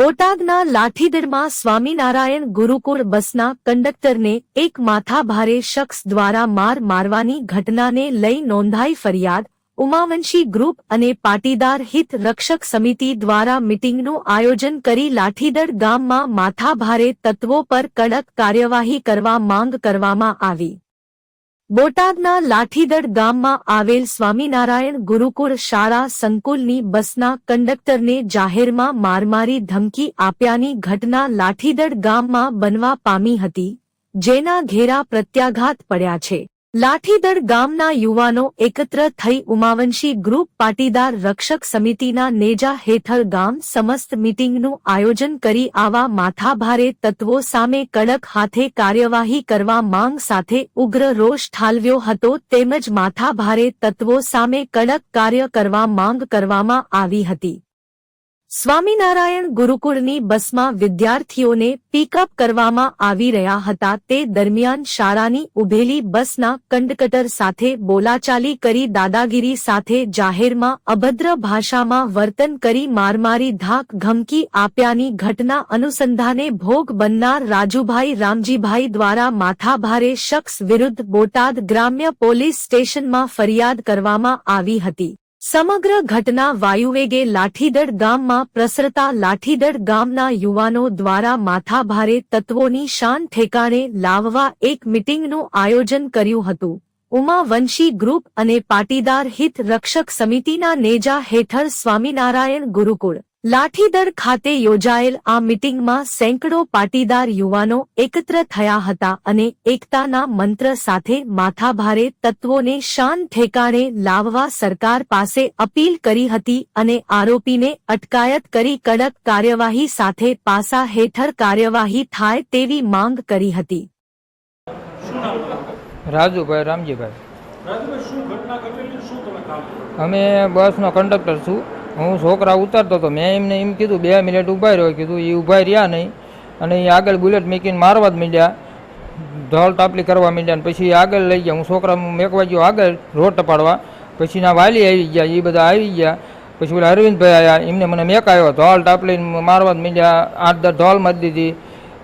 બોટાદના લાઠીદરમાં સ્વામિનારાયણ ગુરુકુળ બસના કંડક્ટરને એક માથાભારે શખ્સ દ્વારા માર મારવાની ઘટનાને લઈ નોંધાઈ ફરિયાદ, ઉમાવંશી ગ્રુપ અને પાટીદાર હિત રક્ષક સમિતિ દ્વારા મિટિંગનું આયોજન કરી લાઠીદળ ગામમાં માથાભારે તત્વો પર કડક કાર્યવાહી કરવા માંગ કરવામાં આવી. બોટાદના લાઠીદડ ગામમાં આવેલ સ્વામિનારાયણ ગુરુકુળ શાળા સંકુલની બસના કંડક્ટરને જાહેરમાં મારમારી ધમકી આપ્યાની ઘટના લાઠીદડ ગામમાં બનવા પામી હતી, જેના ઘેરા પ્રત્યાઘાત પડ્યા છે. લાઠીદળ ગામના યુવાનો એકત્ર થઈ ઉમાવંશી ગ્રુપ પાટીદાર રક્ષક સમિતિના નેજા હેઠળ ગામ સમસ્ત મિટિંગનું આયોજન કરી આવા માથાભારે તત્વો સામે કડક હાથે કાર્યવાહી કરવા માંગ સાથે ઉગ્ર રોષ ઠાલવ્યો હતો તેમજ માથાભારે તત્વો સામે કડક કાર્ય કરવા માંગ કરવામાં આવી હતી. સ્વામિનારાયણ ગુરુકુળની બસમાં વિદ્યાર્થીઓને પિકઅપ કરવામાં આવી રહ્યા હતા. તે દરમિયાન શાળાની ઉભેલી બસના કંડકટર સાથે બોલાચાલી કરી દાદાગીરી સાથે જાહેરમાં અભદ્ર ભાષામાં વર્તન કરી મારમારી ધાક ધમકી આપ્યાની ઘટના અનુસંધાને ભોગ બનનાર રાજુભાઈ રામજીભાઈ દ્વારા માથાભારે શખ્સ વિરુદ્ધ બોટાદ ગ્રામ્ય પોલીસ સ્ટેશનમાં ફરિયાદ કરવામાં આવી હતી. સમગ્ર ઘટના વાયુવેગે લાઠીદડ ગામમાં પ્રસરતા લાઠીદડ ગામના યુવાનો દ્વારા માથાભારે તત્વોની શાન ઠેકાણે લાવવા એક મિટિંગનું આયોજન કર્યું હતું. ઉમા વંશી ગ્રુપ અને પાટીદાર હિત રક્ષક સમિતિના નેજા હેઠળ સ્વામિનારાયણ ગુરુકુળ લાઠીદળ ખાતે યોજાયેલ આ મિટિંગમાં સેંકડો પાટીદાર યુવાનો એકત્ર થયા હતા અને એકતાના મંત્ર સાથે માથાભારે તત્વોને શાન ઠેકાણે લાવવા સરકાર પાસે અપીલ કરી હતી અને આરોપીને અટકાયત કરી કડક કાર્યવાહી સાથે પાસા હેઠળ કાર્યવાહી થાય તેવી માંગ કરી હતી. રાજુભાઈ રામજીભાઈ. રાજુભાઈ શું ઘટના ઘટેલી શું તમે કામ કરો? અમે બસનો કંડક્ટર છું. હું છોકરા ઉતારતો હતો. મેં એમને એમ કીધું બે મિનિટ ઊભા રહ્યો. કીધું એ ઊભા રહ્યા નહીં. અને એ આગળ બુલેટ મૂકીને મારવા જ માંડ્યા. ઢોલ ટાપલી કરવા માંડ્યા અને પછી એ આગળ લઈ ગયા. હું છોકરા મેકવા ગયો આગળ રોડ ટપાડવા. પછી ના વાલી આવી ગયા એ બધા આવી ગયા. પછી ઓલા અરવિંદભાઈ આવ્યા એમને મને મેકાયો. ઢોલ ટાપલીને મારવા જ માંડ્યા. આઠ દસ ઢોલ મારી દીધી.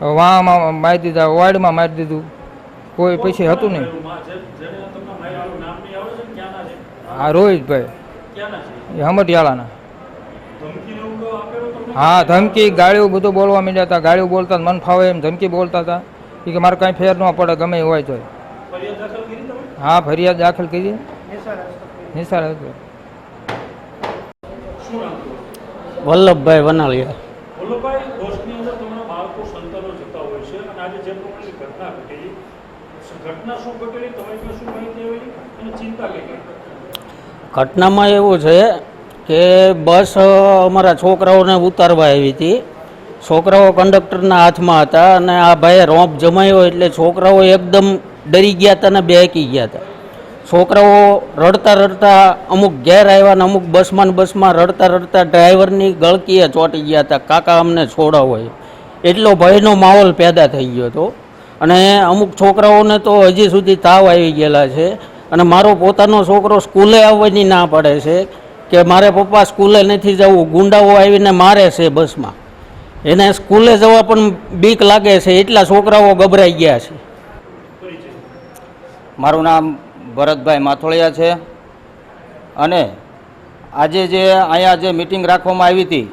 વાંમાં મારી દીધા વાડમાં મારી દીધું. કોઈ પછી હતું નહીં. આ રોહિતભાઈ. હમટિયાળાના. હા ધમકી ગાળ્યું બધું બોલવા માંડ્યા હતા. ગાળ્યું બોલતા મન ફાવે એમ ધમકી બોલતા હતા. એ કે મારે કાંઈ ફેર ન પડે ગમે હોય તો ફરિયાદ દાખલ કરી તમે? હા ફરિયાદ દાખલ કરી. નિસાર હતો શું નામ તમારું? વલ્લભભાઈ વનાલિયા. વલ્લભભાઈ બસની અંદર તમારા બાળકો સંતાનો જતા હોય છે અને આજે જે પ્રમાણેની ઘટના ઘટેલી ઘટના શું ઘટેલી તમારી પાસે શું માહિતી આવેલી? અને ચિંતા કઈ કઈ? ઘટનામાં એવું છે કે બસ અમારા છોકરાઓને ઉતારવા આવી હતી. છોકરાઓ કંડક્ટરના હાથમાં હતા અને આ ભાઈએ રોંપ જમાયો એટલે છોકરાઓ એકદમ ડરી ગયા હતા અને બેકી ગયા હતા. છોકરાઓ રડતા રડતા અમુક ઘેર આવ્યા ને અમુક બસમાં બસમાં રડતા રડતા ડ્રાઈવરની ગળકીએ ચોંટી ગયા હતા. કાકા અમને છોડાવો. એટલો ભયનો માહોલ પેદા થઈ ગયો હતો. અને અમુક છોકરાઓને તો હજી સુધી તાવ આવી ગયેલા છે. અને મારો પોતાનો છોકરો સ્કૂલે આવવાની ના પડે છે. કે મારે પપ્પા સ્કૂલે નથી જવું, ગુંડાઓ આવીને મારે છે બસમાં. એને સ્કૂલે જવા પણ બીક લાગે છે, એટલા છોકરાઓ ગભરાઈ ગયા છે. મારું નામ ભરતભાઈ માથોળિયા છે. અને આજે જે અહીંયા જે મિટિંગ રાખવામાં આવી હતી,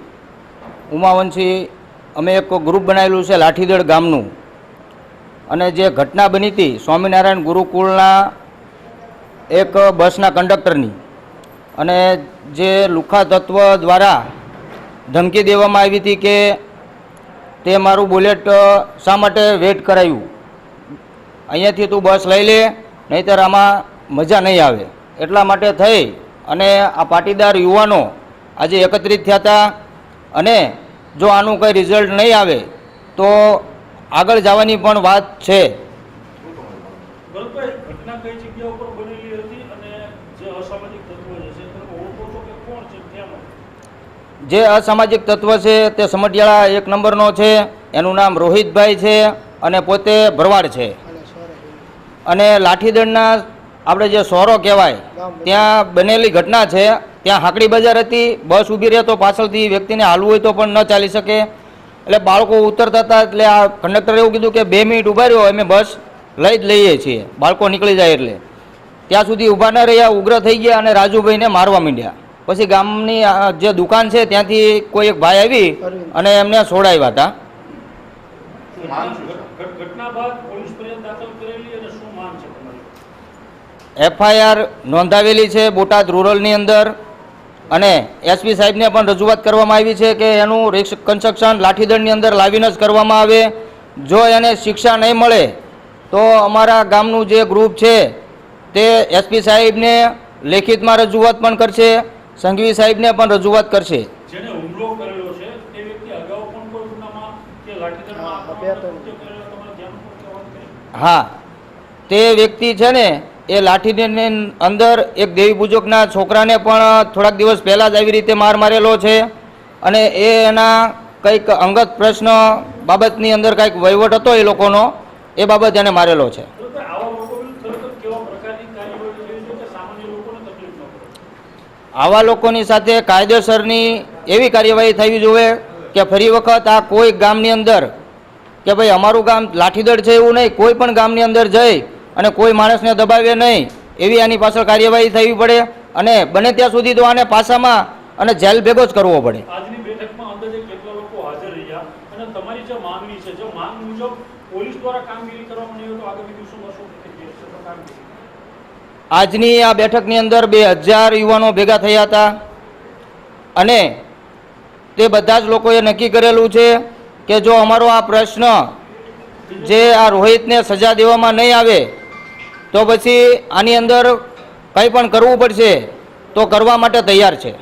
ઉમાવંશી, અમે એક ગ્રુપ બનાવેલું છે લાઠીદળ ગામનું. અને જે ઘટના બની હતી, સ્વામિનારાયણ ગુરુકુળના એક બસના કંડક્ટરની. અને જે લુખા તત્વ દ્વારા ધમકી દેવામાં આવી હતી કે તે મારું બુલેટ શા માટે વેટ કરાયું? અહીંયાથી તું બસ લઈ લે, નહીંતર આમાં મજા નહીં આવે. એટલા માટે થઈ અને આ પાટીદાર યુવાનો આજે એકત્રિત થયા હતા અને જો આનું કંઈ રિઝલ્ટ નહીં આવે, તો આગળ જવાની પણ વાત છે. જે અસામાજિક તત્વો છે તે સમઢિયાળા એક નંબરનો છે, એનું નામ રોહિતભાઈ છે અને પોતે ભરવાડ છે. અને લાઠીદળના આપણે જે સોરો કહેવાય, ત્યાં બનેલી ઘટના છે, ત્યાં હાકડી બજાર હતી, બસ ઊભી રહે તો પાછળથી વ્યક્તિને હાલવું હોય તો પણ ન ચાલી શકે. એટલે બાળકો ઉતરતા હતા, એટલે આ કંડક્ટરે એવું કીધું કે બે મિનિટ ઊભા રહ્યો, અમે બસ લઈ જ લઈએ છીએ. બાળકો નીકળી જાય એટલે. ત્યાં સુધી ઊભા ન રહ્યા ઉગ્ર થઈ ગયા અને રાજુભાઈને મારવા માંડ્યા. પછી ગામની જે દુકાન છે ત્યાંથી કોઈ એક ભાઈ આવી અને એમને છોડાવ્યા હતા. એફઆઈઆર નોંધાવેલી છે બોટાદ રૂરલની અંદર અને એસપી સાહેબને પણ રજૂઆત કરવામાં આવી છે કે એનું કન્સ્ટ્રક્શન લાઠીદળની અંદર લાવીને જ કરવામાં આવે. જો એને શિક્ષા નહીં મળે તો અમારા ગામનું જે ગ્રુપ છે તે એસપી સાહેબને લેખિતમાં રજૂઆત પણ કરશે સંઘવી સાહેબને પણ રજૂઆત કરશે. જેને હુમલો કરેલો છે તે વ્યક્તિ અગાઉ પણ કોઈ ગુનામાં કે લાઠીદળમાં આક્રમણ કૃત્ય કરેલો તમારા ધ્યાન પર કે વાત કરી હા તે વ્યક્તિ છે ને એ લાઠીની અંદર એક દેવી પૂજકના છોકરાને પણ થોડાક દિવસ પહેલાં જ આવી રીતે માર મારેલો છે અને એ એના કંઈક અંગત પ્રશ્ન બાબતની અંદર કંઈક વહીવટ હતો એ લોકોનો. એ બાબત એને મારેલો છે. આવા લોકોને સાથે કાયદેસરની એવી કાર્યવાહી થવી જોઈએ કે ફરી વખત આ કોઈ ગામની અંદર કે ભાઈ અમારું ગામ લાઠીદળ છે એવું નહીં કોઈ પણ ગામની અંદર જઈ અને કોઈ માણસને દબાવે નહીં એવી આની પાછળ કાર્યવાહી થવી પડે અને બને ત્યાં સુધી તો આને પાસામાં અને જેલ ભેગો જ કરવો પડે. આજની બેઠકમાં અંદાજે કેટલા લોકો હાજર રહ્યા અને તમારી જે માંગણી છે જો માંગ મુજબ આજની આ બેઠકની અંદર બે હજાર યુવાનો ભેગા થયા હતા અને તે બધા જ લોકોએ નક્કી કરેલું છે કે જો અમારો આ પ્રશ્ન જે આ રોહિતને સજા દેવામાં નહીં આવે, તો પછી આની અંદર કંઈ પણ કરવું પડશે, તો કરવા માટે તૈયાર છે.